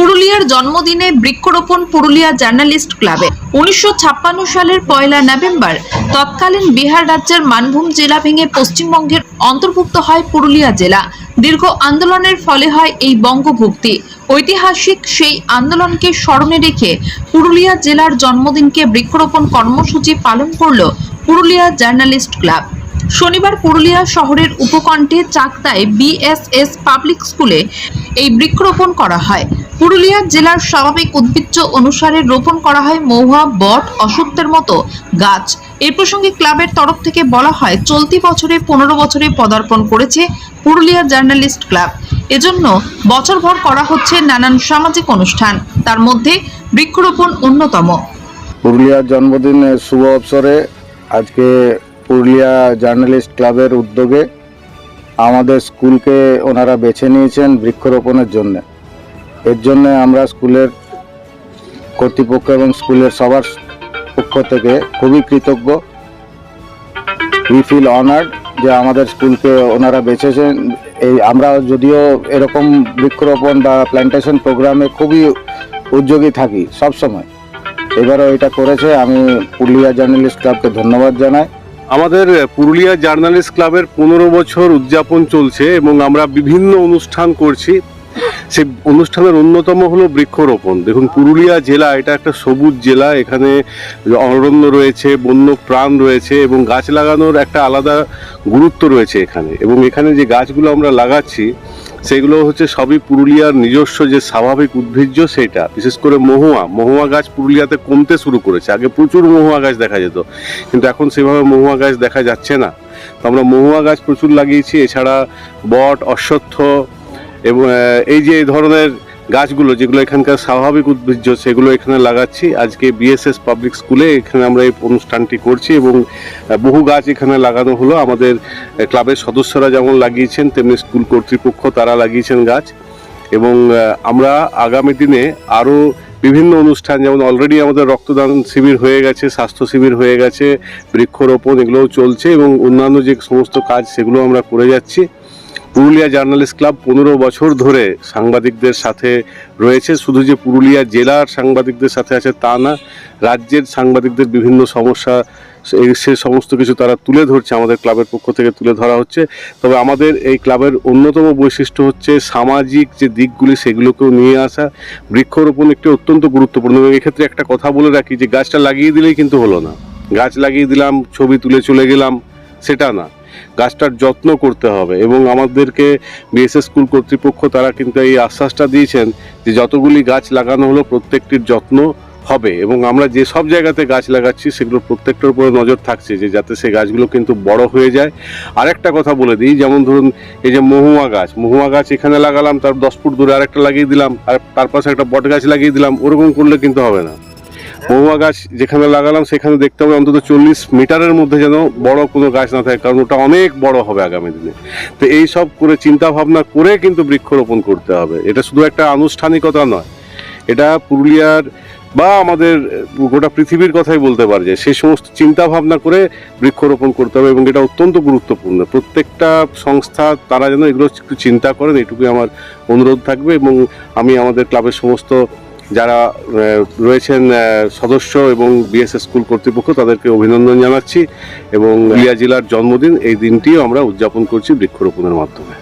পুরুলিয়ার জন্মদিনে বৃক্ষরোপণ পুরুলিয়া জার্নালিস্ট ক্লাবে। উনিশশো ছাপ্পান্ন সালের পয়লা নভেম্বর, তৎকালীন বিহার রাজ্যের মানভূম জেলা ভেঙে পশ্চিমবঙ্গের অন্তর্ভুক্ত হয় পুরুলিয়া জেলা। দীর্ঘ আন্দোলনের ফলে হয় এই বঙ্গভুক্তি। ঐতিহাসিক সেই আন্দোলনকে স্মরণে রেখে পুরুলিয়া জেলার জন্মদিনকে বৃক্ষরোপণ কর্মসূচি পালন করল পুরুলিয়া জার্নালিস্ট ক্লাব। শনিবার পুরুলিয়া শহরের উপকণ্ঠে চাকদায় বিএসএস পাবলিক স্কুলে এই বৃক্ষরোপণ করা হয়। পুরুলিয়া জেলার স্বাভাবিক উদ্ভিজ্জ অনুসারে রোপণ করা হয় মহুয়া, বট অসত্যের মতো গাছ। এই প্রসঙ্গে ক্লাবের তরফ থেকে বলা হয়, চলতি বছরে পনেরো বছরে পদার্পণ করেছে পুরুলিয়া জার্নালিস্ট ক্লাব। এজন্য বছরভর করা হচ্ছে নানান সামাজিক অনুষ্ঠান। তার মধ্যে বৃক্ষরোপণ অন্যতম। পুরুলিয়ার জন্মদিনের শুভ অবসরে আজকে পুরুলিয়া জার্নালিস্ট ক্লাবের উদ্যোগে আমাদের স্কুলকে ওনারা বেছে নিয়েছেন বৃক্ষরোপণের জন্য। এর জন্য আমরা স্কুলের কর্তৃপক্ষ এবং স্কুলের সবার পক্ষ থেকে খুবই কৃতজ্ঞ। উই ফিল অনার্ড যে আমাদের স্কুলকে ওনারা বেছেছেন। এই আমরা যদিও এরকম বৃক্ষরোপণ বা প্ল্যান্টেশন প্রোগ্রামে খুবই উদ্যোগী থাকি সব সময়। এবারও এটা করেছে। আমি পুরুলিয়া জার্নালিস্ট ক্লাবকে ধন্যবাদ জানাই। আমাদের পুরুলিয়া জার্নালিস্ট ক্লাবের পনেরো বছর উদযাপন চলছে এবং আমরা বিভিন্ন অনুষ্ঠান করছি। সেই অনুষ্ঠানের অন্যতম হলো বৃক্ষরোপণ। দেখুন, পুরুলিয়া জেলা, এটা একটা সবুজ জেলা, এখানে অরণ্য রয়েছে বন্য প্রাণ রয়েছে এবং গাছ লাগানোর একটা আলাদা গুরুত্ব রয়েছে এখানে। এবং এখানে যে গাছগুলো আমরা লাগাচ্ছি, সেগুলো হচ্ছে সবই পুরুলিয়ার নিজস্ব যে স্বাভাবিক উদ্ভিজ্জ, সেটা। বিশেষ করে মহুয়া। মহুয়া গাছ পুরুলিয়াতে কমতে শুরু করেছে। আগে প্রচুর মহুয়া গাছ দেখা যেত, কিন্তু এখন সেভাবে মহুয়া গাছ দেখা যাচ্ছে না। তো আমরা মহুয়া গাছ প্রচুর লাগিয়েছি, এছাড়া বট, অশ্বত্থ এবং এই যে এই ধরনের গাছগুলো যেগুলো এখানকার স্বাভাবিক উদ্ভিজ্জ, সেগুলো এখানে লাগাচ্ছি। আজকে বিএসএস পাবলিক স্কুলে এখানে আমরা এই অনুষ্ঠানটি করছি এবং বহু গাছ এখানে লাগানো হলো। আমাদের ক্লাবের সদস্যরা যেমন লাগিয়েছেন, তেমনি স্কুল কর্তৃপক্ষ তারা লাগিয়েছেন গাছ। এবং আমরা আগামী দিনে আরও বিভিন্ন অনুষ্ঠান, যেমন অলরেডি আমাদের রক্তদান শিবির হয়ে গেছে, স্বাস্থ্য শিবির হয়ে গেছে, বৃক্ষরোপণ এগুলোও চলছে এবং অন্যান্য যে সমস্ত কাজ, সেগুলো আমরা করে যাচ্ছি। পুরুলিয়া জার্নালিস্ট ক্লাব পনেরো বছর ধরে সাংবাদিকদের সাথে রয়েছে। শুধু যে পুরুলিয়া জেলার সাংবাদিকদের সাথে আছে তা না, রাজ্যের সাংবাদিকদের বিভিন্ন সমস্যা, সে- সমস্ত কিছু তারা তুলে ধরছে, আমাদের ক্লাবের পক্ষ থেকে তুলে ধরা হচ্ছে। তবে আমাদের এই ক্লাবের অন্যতম বৈশিষ্ট্য হচ্ছে সামাজিক যে দিকগুলি, সেগুলোকেও নিয়ে আসা। বৃক্ষরোপণ একটি অত্যন্ত গুরুত্বপূর্ণ এবং এক্ষেত্রে একটা কথা বলে রাখি যে, গাছটা লাগিয়ে দিলেই কিন্তু হলো না। গাছ লাগিয়ে দিলাম, ছবি তুলে চলে গেলাম, সেটা না। গাছটার যত্ন করতে হবে এবং আমাদেরকে বিএসএস স্কুল কর্তৃপক্ষ তারা কিন্তু এই আশ্বাসটা দিয়েছেন যে যতগুলি গাছ লাগানো হলো প্রত্যেকটির যত্ন হবে এবং আমরা যে সব জায়গাতে গাছ লাগাচ্ছি সেগুলো প্রত্যেকটার উপরে নজর থাকছে যে যাতে সেই গাছগুলো কিন্তু বড় হয়ে যায়। আরেকটা কথা বলে দিই, যেমন ধরুন এই যে মহুয়া গাছ মহুয়া গাছ এখানে লাগালাম, তার দশ ফুট দূরে আরেকটা লাগিয়ে দিলাম, আর তার পাশে একটা বট গাছ লাগিয়ে দিলাম, ওরকম করলে কিন্তু হবে না। মহুয়া গাছ যেখানে লাগালাম, সেখানে দেখতে হবে অন্তত চল্লিশ মিটারের মধ্যে যেন বড় কোনো গাছ না থাকে, কারণ ওটা অনেক বড় হবে আগামী দিনে। তো এই সব করে চিন্তা ভাবনা করে কিন্তু বৃক্ষরোপণ করতে হবে। এটা শুধু একটা আনুষ্ঠানিকতা নয়, এটা পুরুলিয়ার বা আমাদের গোটা পৃথিবীর কথাই বলতে পারে যে সেই সমস্ত চিন্তা ভাবনা করে বৃক্ষরোপণ করতে হবে এবং এটা অত্যন্ত গুরুত্বপূর্ণ। প্রত্যেকটা সংস্থা, তারা যেন এগুলো একটু চিন্তা করেন, এটুকুই আমার অনুরোধ থাকবে এবং আমি আমাদের ক্লাবের সমস্ত যারা রয়েছেন সদস্য এবং বিএসএস স্কুল কর্তৃপক্ষ, তাদেরকে অভিনন্দন জানাচ্ছি এবং ইয়া জেলার জন্মদিন, এই দিনটিও আমরা উদযাপন করছি বৃক্ষরোপণের মাধ্যমে।